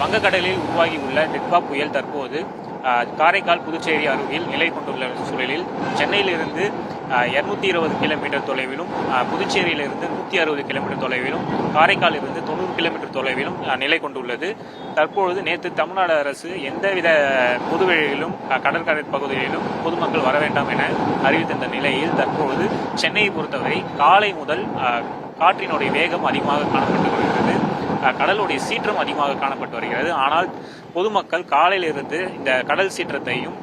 வங்கக்கடலில் உருவாகியுள்ள டெட்வா புயல் தற்போது காரைக்கால் புதுச்சேரி அருகில் நிலை கொண்டுள்ள சூழலில் சென்னையிலிருந்து இருநூத்தி இருபது கிலோமீட்டர் தொலைவிலும் புதுச்சேரியிலிருந்து நூற்றி அறுபது கிலோமீட்டர் தொலைவிலும் காரைக்காலிலிருந்து தொண்ணூறு கிலோமீட்டர் தொலைவிலும் நிலை கொண்டுள்ளது. தற்பொழுது நேற்று தமிழ்நாடு அரசு எந்தவித பொதுவெளியிலும் கடற்கரை பகுதிகளிலும் பொதுமக்கள் வர வேண்டாம் என அறிவித்திருந்த நிலையில் தற்பொழுது சென்னையை பொறுத்தவரை காலை முதல் காற்றினுடைய வேகம் அதிகமாக காணப்பட்டு வருகிறது கடலுடைய சீற்றம் அதிகமாக காணப்பட்டு வருகிறது. ஆனால் பொதுமக்கள் காலையிலிருந்து இந்த கடல் சீற்றத்தையும்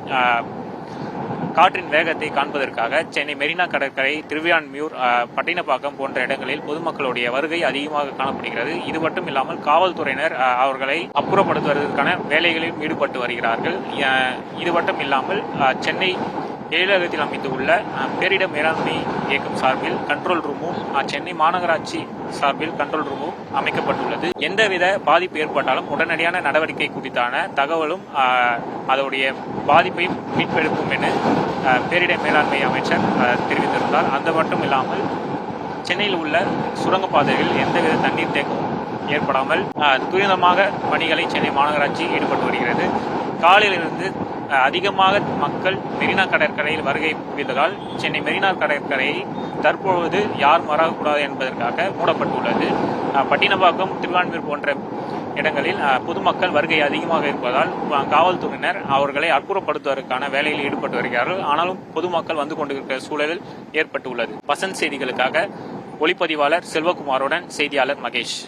காற்றின் வேகத்தை காண்பதற்காக சென்னை மெரினா கடற்கரை திருவியான்மியூர் பட்டினப்பாக்கம் போன்ற இடங்களில் பொதுமக்களுடைய வருகை அதிகமாக காணப்படுகிறது. இது மட்டும் இல்லாமல் காவல்துறையினர் அவர்களை அப்புறப்படுத்துவதற்கான வேலைகளில் ஈடுபட்டு வருகிறார்கள். இது மட்டும் இல்லாமல் சென்னை எழிலகத்தில் அமைந்துள்ள அஹ், மேலாண்மை இயக்கம் சார்பில் கண்ட்ரோல் ரூமும் சென்னை மாநகராட்சி சார்பில் கண்ட்ரோல் ரூமும் அமைக்கப்பட்டுள்ளது. எந்தவித பாதிப்பு ஏற்பட்டாலும் உடனடியான நடவடிக்கை குறித்தான தகவலும் அஹ், அதோடைய பாதிப்பையும் மீட்பெடுக்கும் என அஹ், பேரிடர் மேலாண்மை அமைச்சர் தெரிவித்திருந்தார். அது மட்டும் இல்லாமல் சென்னையில் உள்ள சுரங்கப்பாதைகளில் எந்தவித தண்ணீர் தேக்கமும் ஏற்படாமல் துரிதமாக பணிகளை சென்னை மாநகராட்சி ஈடுபட்டு வருகிறது. காலையிலிருந்து அதிகமாக மக்கள் மெரினா கடற்கரையில் வருகை புரிந்ததால் சென்னை மெரினா கடற்கரையை தற்பொழுது யார் மறக்கக்கூடாது என்பதற்காக மூடப்பட்டுள்ளது. பட்டினப்பாக்கம் திருவான்மீர் போன்ற இடங்களில் பொதுமக்கள் வருகை அதிகமாக இருப்பதால் காவல்துறையினர் அவர்களை அப்புறப்படுத்துவதற்கான வேலையில் ஈடுபட்டு வருகிறார்கள். ஆனாலும் பொதுமக்கள் வந்து கொண்டிருக்கிற சூழலில் ஏற்பட்டுள்ளது. வசந்த் செய்திகளுக்காக ஒளிப்பதிவாளர் செல்வகுமாருடன் செய்தியாளர் மகேஷ்.